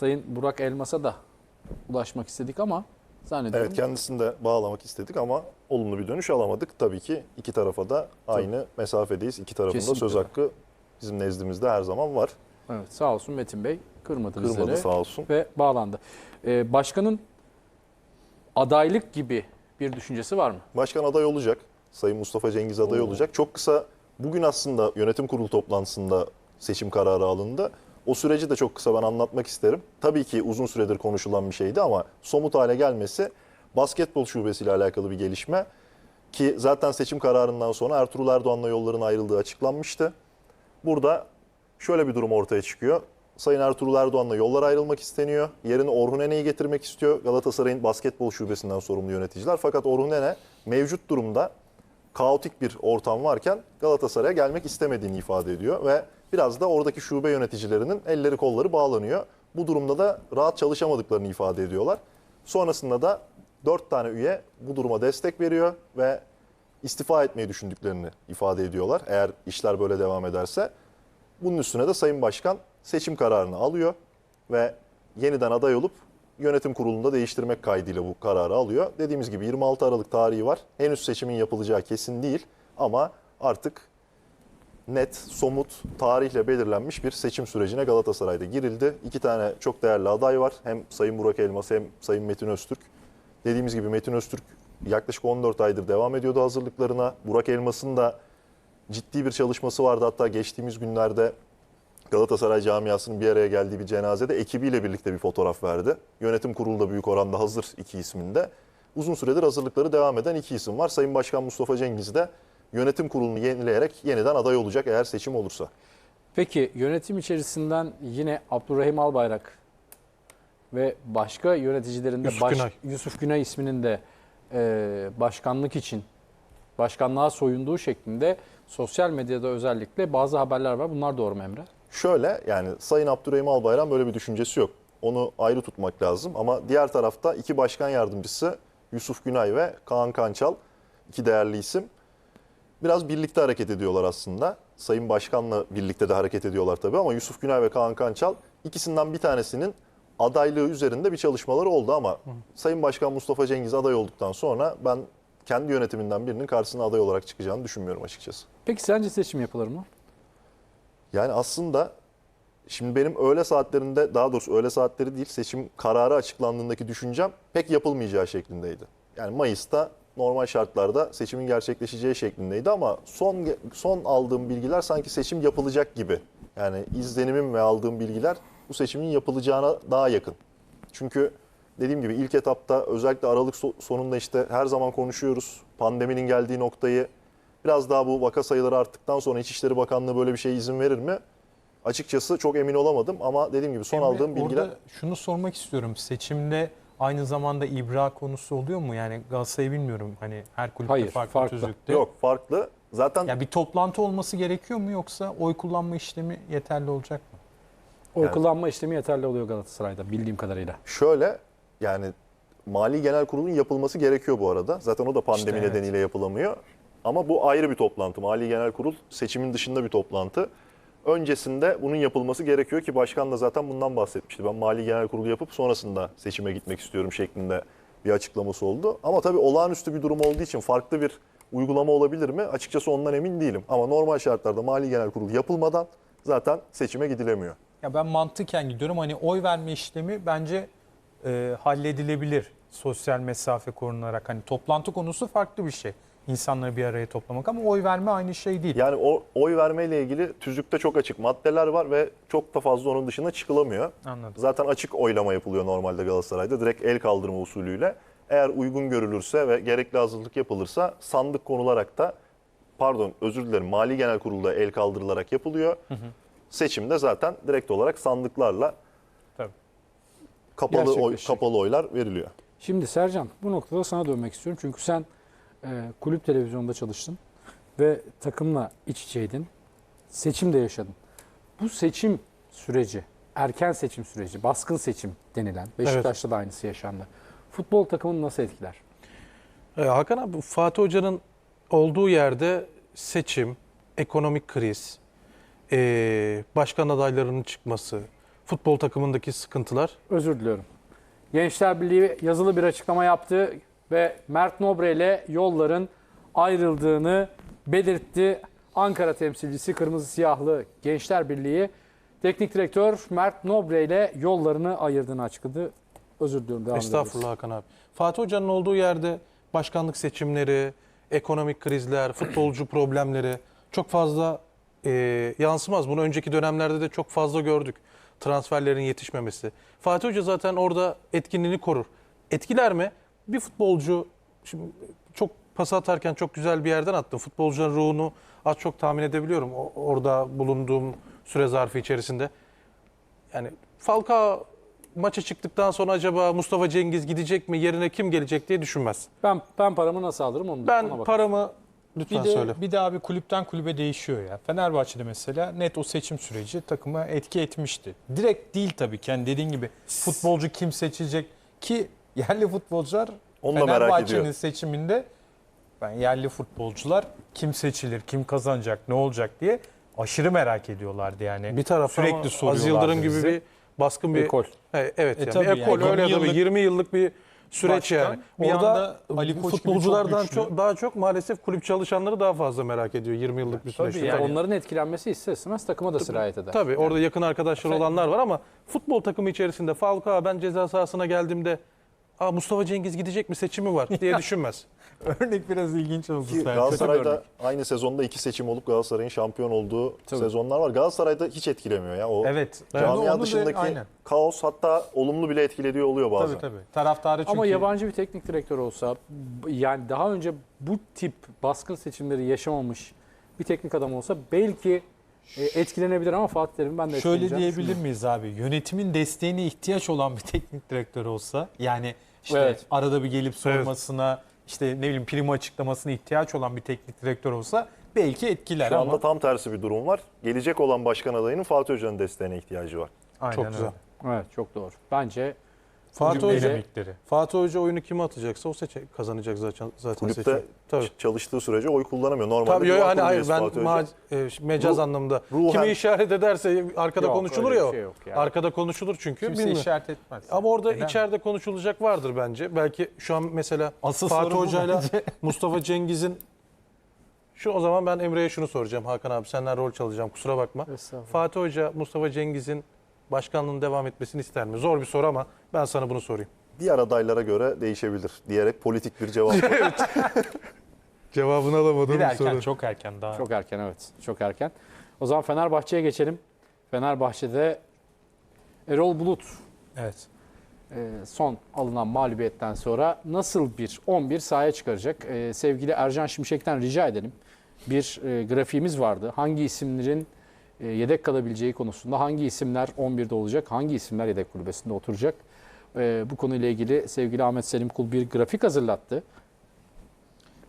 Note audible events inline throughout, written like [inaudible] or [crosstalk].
Sayın Burak Elmas'a da ulaşmak istedik ama zannediyorum. Evet kendisini de bağlamak istedik ama olumlu bir dönüş alamadık. Tabii ki iki tarafa da aynı mesafedeyiz. İki tarafında söz hakkı bizim nezdimizde her zaman var. Evet, sağ olsun Metin Bey kırmadı, Kırmadı bizleri sağ olsun. ve bağlandı. Ee, başkanın adaylık gibi bir düşüncesi var mı? Başkan aday olacak. Sayın Mustafa Cengiz aday Oo. olacak. Çok kısa bugün aslında yönetim kurulu toplantısında seçim kararı alındı. O süreci de çok kısa ben anlatmak isterim. Tabii ki uzun süredir konuşulan bir şeydi ama somut hale gelmesi basketbol şubesiyle alakalı bir gelişme. Ki zaten seçim kararından sonra Ertuğrul Erdoğan'la yolların ayrıldığı açıklanmıştı. Burada şöyle bir durum ortaya çıkıyor. Sayın Ertuğrul Erdoğan'la yollar ayrılmak isteniyor. Yerine Orhun Ene'yi getirmek istiyor Galatasaray'ın basketbol şubesinden sorumlu yöneticiler. Fakat Orhun Ene mevcut durumda kaotik bir ortam varken Galatasaray'a gelmek istemediğini ifade ediyor ve biraz da oradaki şube yöneticilerinin elleri kolları bağlanıyor. Bu durumda da rahat çalışamadıklarını ifade ediyorlar. Sonrasında da 4 tane üye bu duruma destek veriyor ve istifa etmeyi düşündüklerini ifade ediyorlar. Eğer işler böyle devam ederse. Bunun üstüne de Sayın Başkan seçim kararını alıyor ve yeniden aday olup yönetim kurulunda değiştirmek kaydıyla bu kararı alıyor. Dediğimiz gibi 26 Aralık tarihi var. Henüz seçimin yapılacağı kesin değil ama artık net, somut, tarihle belirlenmiş bir seçim sürecine Galatasaray'da girildi. İki tane çok değerli aday var. Hem Sayın Burak Elmas hem Sayın Metin Öztürk. Dediğimiz gibi Metin Öztürk yaklaşık 14 aydır devam ediyordu hazırlıklarına. Burak Elmas'ın da ciddi bir çalışması vardı. Hatta geçtiğimiz günlerde Galatasaray camiasının bir araya geldiği bir cenazede ekibiyle birlikte bir fotoğraf verdi. Yönetim kurulu da büyük oranda hazır iki isminde. Uzun süredir hazırlıkları devam eden iki isim var. Sayın Başkan Mustafa Cengiz de yönetim kurulunu yenileyerek yeniden aday olacak eğer seçim olursa. Peki yönetim içerisinden yine Abdurrahim Albayrak ve başka yöneticilerin de Yusuf Günay. Yusuf Günay isminin de e, başkanlık için başkanlığa soyunduğu şeklinde sosyal medyada özellikle bazı haberler var. Bunlar doğru mu Emre? Şöyle yani Sayın Abdurrahim Albayrak böyle bir düşüncesi yok. Onu ayrı tutmak lazım ama diğer tarafta iki başkan yardımcısı Yusuf Günay ve Kaan Kançal iki değerli isim biraz birlikte hareket ediyorlar aslında. Sayın Başkan'la birlikte de hareket ediyorlar tabii ama Yusuf Günay ve Kaan Kançal ikisinden bir tanesinin adaylığı üzerinde bir çalışmaları oldu ama Sayın Başkan Mustafa Cengiz aday olduktan sonra ben kendi yönetiminden birinin karşısına aday olarak çıkacağını düşünmüyorum açıkçası. Peki sence seçim yapılır mı? Yani aslında şimdi benim öğle saatlerinde daha doğrusu öğle saatleri değil seçim kararı açıklandığındaki düşüncem pek yapılmayacağı şeklindeydi. Yani Mayıs'ta normal şartlarda seçimin gerçekleşeceği şeklindeydi ama son son aldığım bilgiler sanki seçim yapılacak gibi. Yani izlenimim ve aldığım bilgiler bu seçimin yapılacağına daha yakın. Çünkü dediğim gibi ilk etapta özellikle Aralık so- sonunda işte her zaman konuşuyoruz. Pandeminin geldiği noktayı biraz daha bu vaka sayıları arttıktan sonra İçişleri Bakanlığı böyle bir şeye izin verir mi? Açıkçası çok emin olamadım ama dediğim gibi son Emre, aldığım bilgiler Orada şunu sormak istiyorum. Seçimde aynı zamanda ibra konusu oluyor mu? Yani Galatasaray'ı bilmiyorum. Hani her kulüpte Hayır, farklı, farklı. tüzükte. yok farklı. Zaten Ya bir toplantı olması gerekiyor mu yoksa oy kullanma işlemi yeterli olacak mı? Oy Evet. kullanma işlemi yeterli oluyor Galatasaray'da bildiğim kadarıyla. şöyle yani Mali Genel Kurulu'nun yapılması gerekiyor bu arada. Zaten o da pandemi İşte evet. nedeniyle yapılamıyor. Ama bu ayrı bir toplantı. Mali Genel Kurul seçimin dışında bir toplantı. Öncesinde bunun yapılması gerekiyor ki başkan da zaten bundan bahsetmişti. Ben Mali Genel Kurulu yapıp sonrasında seçime gitmek istiyorum şeklinde bir açıklaması oldu. Ama tabii olağanüstü bir durum olduğu için farklı bir uygulama olabilir mi? Açıkçası ondan emin değilim. Ama normal şartlarda Mali Genel Kurulu yapılmadan zaten seçime gidilemiyor. Ya ben mantıken gidiyorum. Hani oy verme işlemi bence e, halledilebilir sosyal mesafe korunarak. Hani toplantı konusu farklı bir şey. İnsanları bir araya toplamak ama oy verme aynı şey değil. Yani o oy vermeyle ilgili tüzükte çok açık maddeler var ve çok da fazla onun dışına çıkılamıyor. Anladım. Zaten açık oylama yapılıyor normalde Galatasaray'da. Direkt el kaldırma usulüyle. Eğer uygun görülürse ve gerekli hazırlık yapılırsa sandık konularak da pardon özür dilerim Mali Genel Kurulu'da el kaldırılarak yapılıyor. Seçimde zaten direkt olarak sandıklarla. Kapalı oy, kapalı oylar veriliyor. Şimdi Sercan bu noktada sana dönmek istiyorum. Çünkü sen e, kulüp televizyonda çalıştın ve takımla iç içeydin. Seçim de yaşadın. Bu seçim süreci, erken seçim süreci, baskın seçim denilen, Beşiktaş'ta da aynısı yaşandı. Futbol takımını nasıl etkiler? E, Hakan abi Fatih Hoca'nın olduğu yerde seçim, ekonomik kriz, e, başkan adaylarının çıkması, futbol takımındaki sıkıntılar. Özür diliyorum. Gençler Birliği yazılı bir açıklama yaptı ve Mert Nobre ile yolların ayrıldığını belirtti. Ankara temsilcisi Kırmızı Siyahlı Gençler Birliği Teknik Direktör Mert Nobre ile yollarını ayırdığını açıkladı. Özür diliyorum. Devam Estağfurullah edebiliriz. Hakan abi. Fatih Hoca'nın olduğu yerde başkanlık seçimleri, ekonomik krizler, futbolcu problemleri çok fazla e, yansımaz. Bunu önceki dönemlerde de çok fazla gördük. Transferlerin yetişmemesi. Fatih Hoca zaten orada etkinliğini korur. Etkiler mi? Bir futbolcu şimdi çok pas atarken çok güzel bir yerden attım. Futbolcunun ruhunu az çok tahmin edebiliyorum. O- orada bulunduğum süre zarfı içerisinde. Yani Falcao maça çıktıktan sonra acaba Mustafa Cengiz gidecek mi, yerine kim gelecek diye düşünmez. Ben, ben paramı nasıl alırım onu ona Ben bakarım. paramı lütfen Bir de, söyle. bir de abi kulüpten kulübe değişiyor ya. Fenerbahçe'de mesela net o seçim süreci takıma etki etmişti. Direkt değil tabii ki. Yani dediğin gibi futbolcu kim seçilecek ki yerli futbolcular Fenerbahçe'nin seçiminde ben yerli futbolcular kim seçilir, kim kazanacak, ne olacak diye aşırı merak ediyorlardı yani. Bir taraftan sürekli ama Az soruyorlardı Yıldırım gibi bize. bir baskın bir Ekol. He, evet E yani tabii bir ekol yani. öyle 20 tabii yıllık 20 yıllık bir süreç başkan, yani. bir Orada anda Ali Koç gibi çok futbolculardan güçlü. çok, daha çok maalesef kulüp çalışanları daha fazla merak ediyor 20 yıllık bir tabii süreçte. yani. Onların etkilenmesi ister istemez takıma da sirayet eder. Tabii orada yakın arkadaşlar olanlar var ama futbol takımı içerisinde Falcao ben ceza sahasına geldiğimde Aa, Mustafa Cengiz gidecek mi seçimi var diye düşünmez. [laughs] Örnek biraz ilginç oldu. Ki. Galatasaray'da aynı sezonda iki seçim olup Galatasaray'ın şampiyon olduğu Tabii. sezonlar var. Galatasaray'da hiç etkilemiyor ya. O Evet. camia Onu da- dışındaki aynen. kaos hatta olumlu bile etkilediği oluyor bazen. Tabii tabii. Taraftarı çünkü Ama yabancı bir teknik direktör olsa yani daha önce bu tip baskın seçimleri yaşamamış bir teknik adam olsa belki e, etkilenebilir ama Fatih Terim ben de Şöyle diyebilir miyiz abi? Yönetimin desteğine ihtiyaç olan bir teknik direktör olsa yani işte Evet. arada bir gelip sormasına işte ne bileyim primo açıklamasına ihtiyaç olan bir teknik direktör olsa belki etkiler Şu anda ama tam tersi bir durum var. Gelecek olan başkan adayının Fatih Hoca'nın desteğine ihtiyacı var. Aynen Çok öyle. güzel. Evet çok doğru. Bence Fatih Hoca. Fatih Hoca oyunu kime atacaksa o seçe kazanacak zaten zaten Kulüpte seçimi. Tabii. çalıştığı sürece oy kullanamıyor. Normalde Tabii yo, duvar hani hayır ben ma- e, mecaz Ruh- anlamda. ruhen- Kimi işaret ederse arkada Yok, konuşulur ya şey yok yani. Arkada konuşulur çünkü. Kimse bilmiyorum. işaret etmez. Ama orada Neden? içeride konuşulacak vardır bence. Belki şu an mesela Asıl Fatih Hoca'yla. [laughs] Mustafa Cengiz'in şu o zaman ben Emre'ye şunu soracağım. Hakan abi senden rol çalacağım kusura bakma. Fatih Hoca Mustafa Cengiz'in başkanlığının devam etmesini ister mi? Zor bir soru ama ben sana bunu sorayım. Diğer adaylara göre değişebilir diyerek politik bir cevap. [laughs] [laughs] Cevabını alamadığım Bir erken çok erken daha. çok erken evet. Çok erken. O zaman Fenerbahçe'ye geçelim. Fenerbahçe'de Erol Bulut Evet. e, son alınan mağlubiyetten sonra nasıl bir 11 sahaya çıkaracak? E, sevgili Ercan Şimşek'ten rica edelim. Bir e, grafiğimiz vardı. Hangi isimlerin yedek kalabileceği konusunda hangi isimler 11'de olacak, hangi isimler yedek kulübesinde oturacak? E, bu konuyla ilgili sevgili Ahmet Selim Kul bir grafik hazırlattı.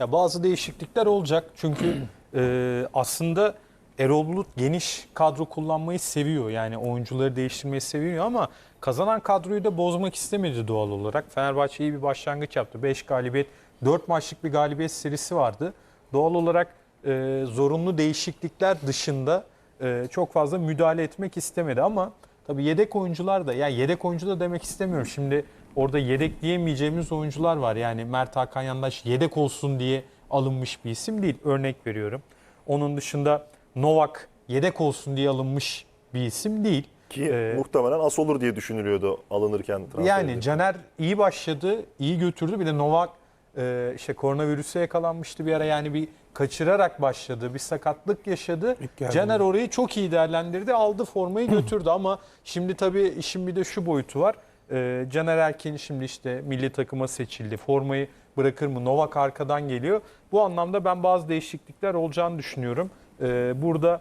Ya bazı değişiklikler olacak çünkü [clears throat] e, aslında Erol Bulut geniş kadro kullanmayı seviyor. Yani oyuncuları değiştirmeyi seviyor ama kazanan kadroyu da bozmak istemedi doğal olarak. Fenerbahçe iyi bir başlangıç yaptı. 5 galibiyet, 4 maçlık bir galibiyet serisi vardı. Doğal olarak e, zorunlu değişiklikler dışında e, çok fazla müdahale etmek istemedi ama tabii yedek oyuncular da yani yedek oyuncu da demek istemiyorum. Şimdi orada yedek diyemeyeceğimiz oyuncular var. Yani Mert Hakan Yandaş yedek olsun diye alınmış bir isim değil. Örnek veriyorum. Onun dışında Novak yedek olsun diye alınmış bir isim değil. Ki Ee, muhtemelen as olur diye düşünülüyordu alınırken Yani edildi. Caner iyi başladı, iyi götürdü. Bir de Novak e, işte koronavirüse yakalanmıştı bir ara. Yani bir kaçırarak başladı, bir sakatlık yaşadı. Caner orayı çok iyi değerlendirdi, aldı formayı [clears throat] götürdü ama şimdi tabii işin bir de şu boyutu var. E, Caner Erkin şimdi işte milli takıma seçildi. Formayı bırakır mı? Novak arkadan geliyor. Bu anlamda ben bazı değişiklikler olacağını düşünüyorum. E, burada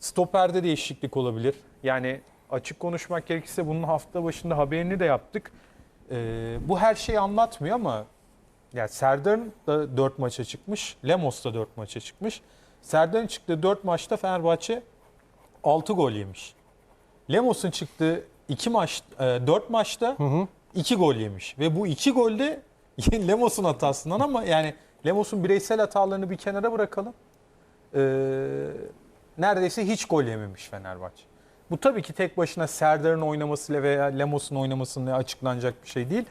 stoperde değişiklik olabilir. Yani açık konuşmak gerekirse bunun hafta başında haberini de yaptık. Ee, bu her şeyi anlatmıyor ama yani Serdar'ın da 4 maça çıkmış. Lemos da 4 maça çıkmış. Serdar'ın çıktığı 4 maçta Fenerbahçe 6 gol yemiş. Lemos'un çıktığı 2 maç 4 maçta 2 gol yemiş ve bu 2 gol de [laughs] Lemos'un hatasından ama yani Lemos'un bireysel hatalarını bir kenara bırakalım. Ee, neredeyse hiç gol yememiş Fenerbahçe. Bu tabii ki tek başına Serdar'ın oynamasıyla veya Lemos'un oynamasıyla açıklanacak bir şey değil.